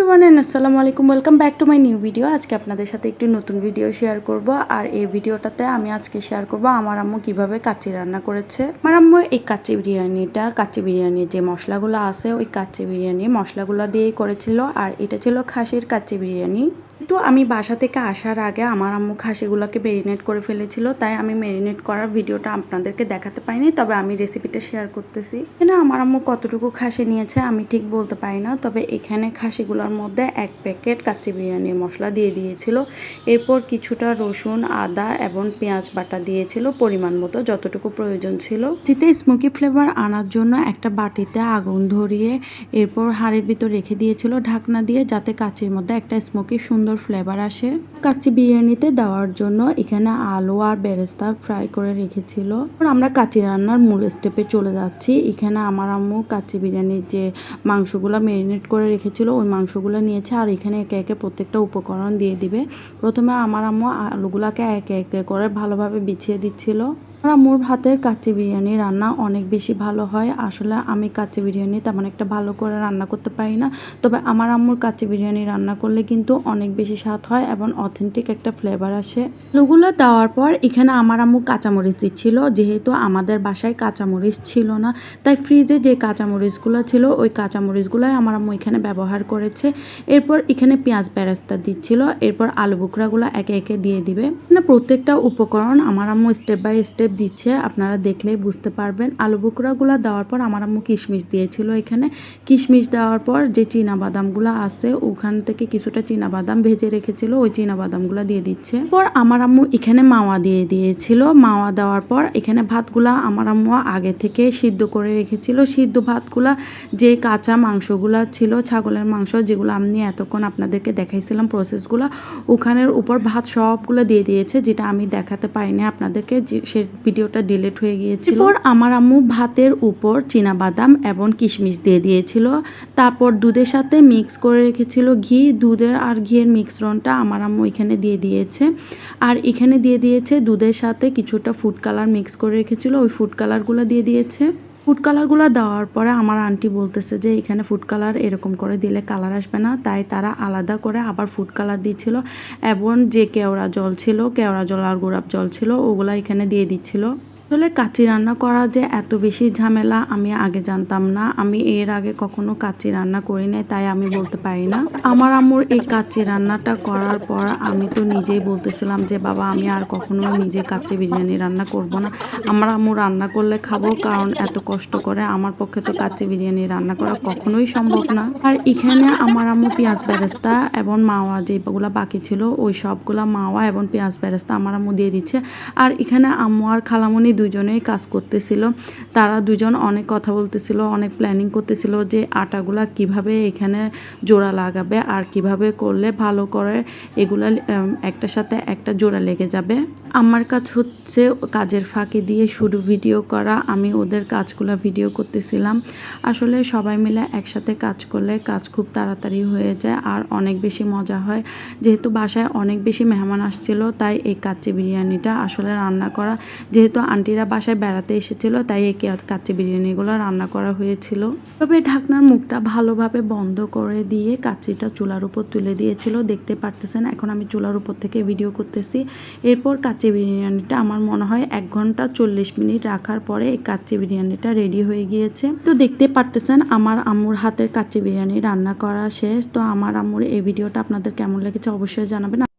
Everyone and আসসালামু আলাইকুম welcome back to my new video আজকে আপনাদের সাথে একটি নতুন ভিডিও শেয়ার করব। আর এই ভিডিওটাতে আমি আজকে শেয়ার করব আমার আম্মু কীভাবে কাচ্চি রান্না করেছে। আমার আম্মু এই কাচ্চি বিরিয়ানিটা, কাচ্চি বিরিয়ানির যে মশলাগুলো আছে, ওই কাচ্চি বিরিয়ানি মশলাগুলো দিয়েই করেছিল। আর এটা ছিল খাসির কাচ্চি বিরিয়ানি। তো আমি বাসা থেকে আসার আগে আমার আম্মু খাসিগুলোকে মেরিনেট করে ফেলেছিল, তাই আমি মেরিনেট করার ভিডিওটা আপনাদেরকে দেখাতে পারিনি, তবে আমি রেসিপিটা শেয়ার করতেছি। এখানে আমার আম্মু কতটুকু খাসি নিয়েছে আমি ঠিক বলতে পারি না, তবে এখানে খাসিগুলোর মধ্যে এক প্যাকেট কাচ্চি বিরিয়ানির মশলা দিয়ে দিয়েছিল, এরপর কিছুটা রসুন, আদা এবং পেঁয়াজ বাটা দিয়েছিল পরিমাণ মতো, যতটুকু প্রয়োজন ছিল। চিতে স্মোকি ফ্লেভার আনার জন্য একটা বাটিতে আগুন ধরিয়ে এরপর হাড়ের ভিতর রেখে দিয়েছিল ঢাকনা দিয়ে, যাতে কাচির মধ্যে একটা স্মোকি সুন্দর ফ্লেভার আসে। কাচ্চি বিরিয়ানিতে দেওয়ার জন্য এখানে আলু আর বেরেস্তা ফ্রাই করে রেখেছিল। আমরা কাচ্চি রান্নার মূল স্টেপে চলে যাচ্ছি। এখানে আমার আম্মু কাচ্চি বিরিয়ানির যে মাংসগুলো মেরিনেট করে রেখেছিল, ওই মাংসগুলো নিয়েছে আর এখানে একে একে প্রত্যেকটা উপকরণ দিয়ে দিবে। প্রথমে আমার আম্মু আলুগুলাকে একে একে করে ভালোভাবে বিছিয়ে দিচ্ছিল। আমার হাতের কাচ্চি বিরিয়ানি রান্না অনেক বেশি ভালো হয়। আসলে আমি কাচ্চি বিরিয়ানি তেমন একটা ভালো করে রান্না করতে পারি না। তবে আমার আম্মুর কাচ্চি বিরিয়ানি রান্না করলে কিন্তু অনেক বেশি স্বাদ হয় এবং অথেন্টিক একটা ফ্লেভার আসে। আলুগুলো দেওয়ার পর এখানে আমার আম্মু কাঁচামরিচ দিচ্ছিল। যেহেতু আমাদের বাসায় কাঁচামরিচ ছিল না, তাই ফ্রিজে যে কাঁচামরিচগুলো ছিল, ওই কাঁচামরিচগুলোই আমার আম্মু এখানে ব্যবহার করেছে। এরপর এখানে পেঁয়াজ বেরাস্তা দিচ্ছিল। এরপর আলু বুকরাগুলো একে একে দিয়ে দিবে। না প্রত্যেকটা উপকরণ আমার আম্মু স্টেপ বাই স্টেপ দিচ্ছে, আপনারা দেখলেই বুঝতে পারবেন। আলু বুকরাগুলো দেওয়ার পর আমার আম্মু কিশমিশ দিয়েছিল এখানে। কিশমিশ দেওয়ার পর যে বাদামগুলো আছে, ওখান থেকে কিছুটা বাদাম ভেজে রেখেছিল, ওই বাদামগুলো দিয়ে দিচ্ছে। পর আমার আম্মু এখানে মাওয়া দিয়ে দিয়েছিল। মাওয়া দেওয়ার পর এখানে ভাতগুলা আমার আম্মু আগে থেকে সিদ্ধ করে রেখেছিল। সিদ্ধ ভাতগুলা যে কাঁচা মাংসগুলা ছিল, ছাগলের মাংস, যেগুলো আমি এতক্ষণ আপনাদেরকে দেখাইছিলাম প্রসেসগুলো ওখানের উপর ভাত সবগুলো দিয়ে দিয়েছে, যেটা আমি দেখাতে পারিনি আপনাদেরকে সে ভিডিওটা ডিলেট হয়ে গিয়েছিল। এরপর আমার আম্মু ভাতের উপর বাদাম এবং কিশমিশ দিয়ে দিয়েছিল। তারপর দুধের সাথে মিক্স করে রেখেছিল ঘি। দুধের আর ঘিয়ের মিশ্রণটা আমার আম্মু এখানে দিয়ে দিয়েছে। আর এখানে দিয়ে দিয়েছে দুধের সাথে কিছুটা ফুড কালার মিক্স করে রেখেছিল। ওই ফুড কালারগুলো দিয়ে দিয়েছে। ফুড কালারগুলো দেওয়ার পরে আমার আন্টি বলতেছে যে, এখানে ফুড কালার এরকম করে দিলে কালার আসবে না। তাই তারা আলাদা করে আবার ফুড কালার দিচ্ছিল। এবং যে কেওড়া জল ছিল, কেওড়া জল আর গোলাপ জল ছিল, ওগুলা এখানে দিয়ে দিচ্ছিল। আসলে কাচি রান্না করা যে এত বেশি ঝামেলা আমি আগে জানতাম না। আমি এর আগে কখনো কাচি রান্না করি নাই, তাই আমি বলতে পারি না। আমার আম্মুর এই কাচি রান্নাটা করার পর আমি তো নিজেই বলতেছিলাম যে, বাবা, আমি আর কখনো নিজে কাচি বিরিয়ানি রান্না করব না। আমার আম্মু রান্না করলে খাব, কারণ এত কষ্ট করে আমার পক্ষে তো কাচি বিরিয়ানি রান্না করা কখনোই সম্ভব না। আর এখানে আমার আম্মু পেঁয়াজ বেরেস্তা এবং মাওয়া যেগুলো বাকি ছিল, ওই সবগুলা মাওয়া এবং পেঁয়াজ বেরেস্তা আমার আম্মু দিয়ে দিচ্ছে। আর এখানে আম্মু আর খালামুনি দুজনেই কাজ করতেছিল। তারা দুজন অনেক কথা বলতেছিল, অনেক প্ল্যানিং করতেছিল যে আটাগুলা কীভাবে এখানে জোড়া লাগাবে আর কীভাবে করলে ভালো করে এগুলা একটার সাথে একটা জোড়া লেগে যাবে। আমার কাজ হচ্ছে কাজের ফাঁকে দিয়ে শুরু ভিডিও করা, আমি ওদের কাজগুলো ভিডিও করতেছিলাম। আসলে সবাই মিলে একসাথে কাজ করলে কাজ খুব তাড়াতাড়ি হয়ে যায় আর অনেক বেশি মজা হয়। যেহেতু বাসায় অনেক বেশি মেহমান আসছিল, তাই এই কাচ্চি বিরিয়ানিটা আসলে রান্না করা, যেহেতু আন্টিরা বাসায় বেড়াতে এসেছিল, তাই একে কাচ্চি বিরিয়ানিগুলো রান্না করা হয়েছিল। তবে ঢাকনার মুখটা ভালোভাবে বন্ধ করে দিয়ে কাচ্চিটা চুলার উপর তুলে দিয়েছিল। দেখতে পারতেছেন, এখন আমি চুলার উপর থেকে ভিডিও করতেছি। এরপর কাচ্চি বিরিয়ানিটা আমার মনে হয় এক ঘণ্টা চল্লিশ মিনিট রাখার পরে এই কাচ্চি বিরিয়ানিটা রেডি হয়ে গিয়েছে। তো দেখতে পারতেছেন, আমার আম্মুর হাতের কাচ্চি বিরিয়ানি রান্না করা শেষ। তো আমার আম্মুর এই ভিডিওটা আপনাদের কেমন লেগেছে অবশ্যই জানাবেন।